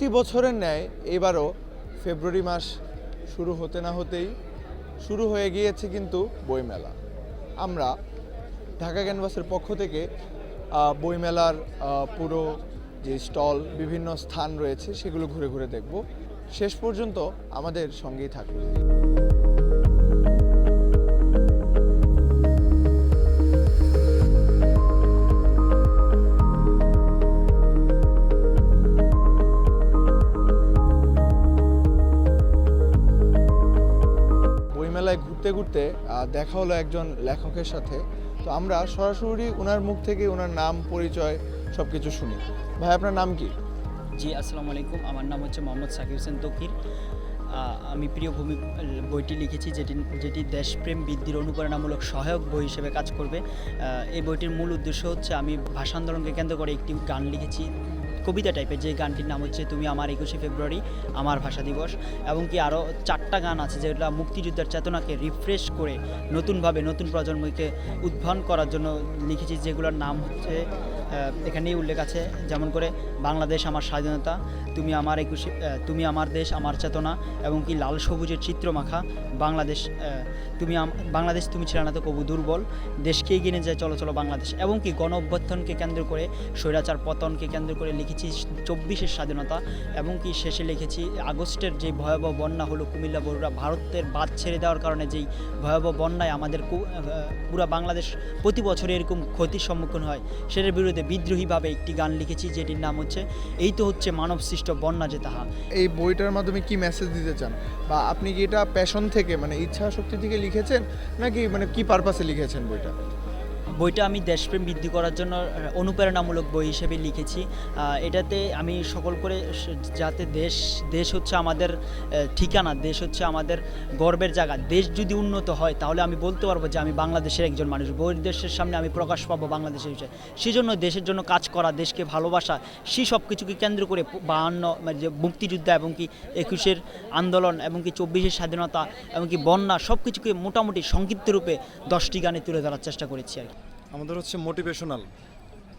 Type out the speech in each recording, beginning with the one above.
প্রতি বছরের ন্যায় এবারও ফেব্রুয়ারি মাস শুরু হতে না হতেই শুরু হয়ে গিয়েছে কিন্তু বইমেলা। আমরা ঢাকা ক্যানভাসের পক্ষ থেকে বইমেলার পুরো যে স্টল, বিভিন্ন স্থান রয়েছে সেগুলো ঘুরে ঘুরে দেখব। শেষ পর্যন্ত আমাদের সঙ্গেই থাকুন। বইমেলায় ঘুরতে ঘুরতে দেখা হলো একজন লেখকের সাথে। তো আমরা সরাসরি ওনার মুখ থেকে ওনার নাম, পরিচয় সব কিছু শুনি। ভাই, আপনার নাম কি? জি, আসসালামু আলাইকুম। আমার নাম হচ্ছে মোহাম্মদ সাকিব হোসেন তকির। আমি প্রিয় ভূমি, বইটি লিখেছি যেটি যেটি দেশপ্রেম বৃদ্ধির অনুপ্রেরণামূলক সহায়ক বই হিসেবে কাজ করবে। এই বইটির মূল উদ্দেশ্য হচ্ছে আমি ভাষা আন্দোলনকে কেন্দ্র করে একটি গান লিখেছি। কবিতা টাইপের যে গানটির নাম হচ্ছে তুমি আমার একুশে ফেব্রুয়ারি, আমার ভাষা দিবস এবং কি আরও চারটা গান আছে যেগুলো মুক্তিযুদ্ধের চেতনাকে রিফ্রেশ করে নতুনভাবে নতুন প্রজন্মকে উদ্ভাবন করার জন্য লিখেছি, যেগুলোর নাম হচ্ছে এখানেই উল্লেখ আছে, যেমন করে, বাংলাদেশ আমার স্বাধীনতা, তুমি আমার একুশে তুমি আমার দেশ, আমার চেতনা এবং কি লাল সবুজের চিত্রমাখা, বাংলাদেশ তুমি বাংলাদেশ তুমি ছিল না তো কবু দুর্বল, দেশকে এগিয়ে নিয়ে যায়, চলো চলো বাংলাদেশ। এবং কি গণ অভ্যর্থনকে কেন্দ্র করে, স্বৈরাচার পতনকে কেন্দ্র করে লিখেছি চব্বিশের স্বাধীনতা এবং কি শেষে লিখেছি আগস্টের যে ভয়াবহ বন্যা হলো কুমিল্লা বড়ুরা ভারতের বাদ ছেড়ে দেওয়ার কারণে যেই ভয়াবহ বন্যায় আমাদের পুরা বাংলাদেশ প্রতি বছর এরকম ক্ষতির সম্মুখীন হয়, সেটার বিরুদ্ধে বিদ্রোহীভাবে একটি গান লিখেছি, যেটির নাম হচ্ছে, এই তো হচ্ছে মানব সৃষ্ট বন্যা যে তাহা। এই বইটার মাধ্যমে কি মেসেজ দিতে চান? বা আপনি কি এটা প্যাশন থেকে মানে ইচ্ছা শক্তি থেকে লিখেছেন? নাকি মানে কি পারপাসে লিখেছেন বইটা? বইটা আমি দেশপ্রেম বৃদ্ধি করার জন্য অনুপ্রেরণামূলক বই হিসেবে লিখেছি। এটাতে আমি সকল করে যাতে দেশ দেশ হচ্ছে আমাদের ঠিকানা, দেশ হচ্ছে আমাদের গর্বের জায়গা। দেশ যদি উন্নত হয়, তাহলে আমি বলতে পারব যে আমি বাংলাদেশের একজন মানুষ। বইয়ের দেশের সামনে আমি প্রকাশ পাবো বাংলাদেশের বিষয়ে। সেজন্য দেশের জন্য কাজ করা, দেশকে ভালোবাসা সেই সব কিছুকে কেন্দ্র করে বাহান্ন মানে যে মুক্তিযুদ্ধ এবং কি একুশের আন্দোলন এবং কি চব্বিশের স্বাধীনতা এবং কি বন্যা সব কিছুকে মোটামুটি সংক্ষিপ্ত রূপে দশটি গানে তুলে ধরার চেষ্টা করেছি আর কি। আমাদের হচ্ছে মোটিভেশনাল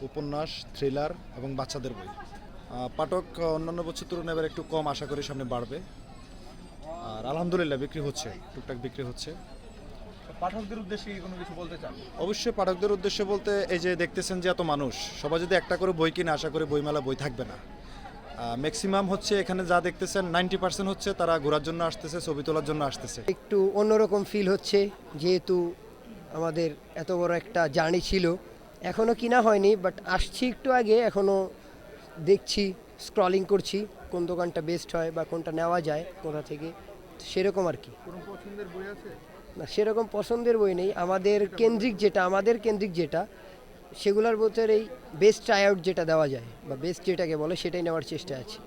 উপন্যাস থ্রিলার এবং বাচ্চাদের বই। পাঠক অন্যান্য বছর তুলনায় এবার একটু কম আশা করি সামনে বাড়বে। আর আলহামদুলিল্লাহ বিক্রি হচ্ছে টুকটাক বিক্রি হচ্ছে। পাঠকদের উদ্দেশ্যে কোনো কিছু বলতে চান? অবশ্যই পাঠকদের উদ্দেশ্যে বলতে এই যে দেখতেছেন যে এত মানুষ সবাই যদি একটা করে বই কিনে আশা করি বইমেলা বই থাকবে না। ম্যাক্সিমাম হচ্ছে এখানে যা দেখতেছেন নাইনটি পার্সেন্ট হচ্ছে তারা ঘোরার জন্য আসতেছে ছবি তোলার জন্য আসতেছে। একটু অন্যরকম ফিল হচ্ছে যেহেতু আমাদের এত বড় একটা জার্নি ছিল। এখনও কিনা হয়নি বাট আসছি একটু আগে এখনও দেখছি স্ক্রলিং করছি কোন দোকানটা বেস্ট হয় বা কোনটা নেওয়া যায় কোথা থেকে সেরকম আর কি। পছন্দের বই আছে? না সেরকম পছন্দের বই নেই। আমাদের কেন্দ্রিক যেটা আমাদের কেন্দ্রিক যেটা সেগুলোর ভিতরে এই বেস্ট ট্রাই আউট যেটা দেওয়া যায় বা বেস্ট যেটাকে বলে সেটাই নেওয়ার চেষ্টা আছে।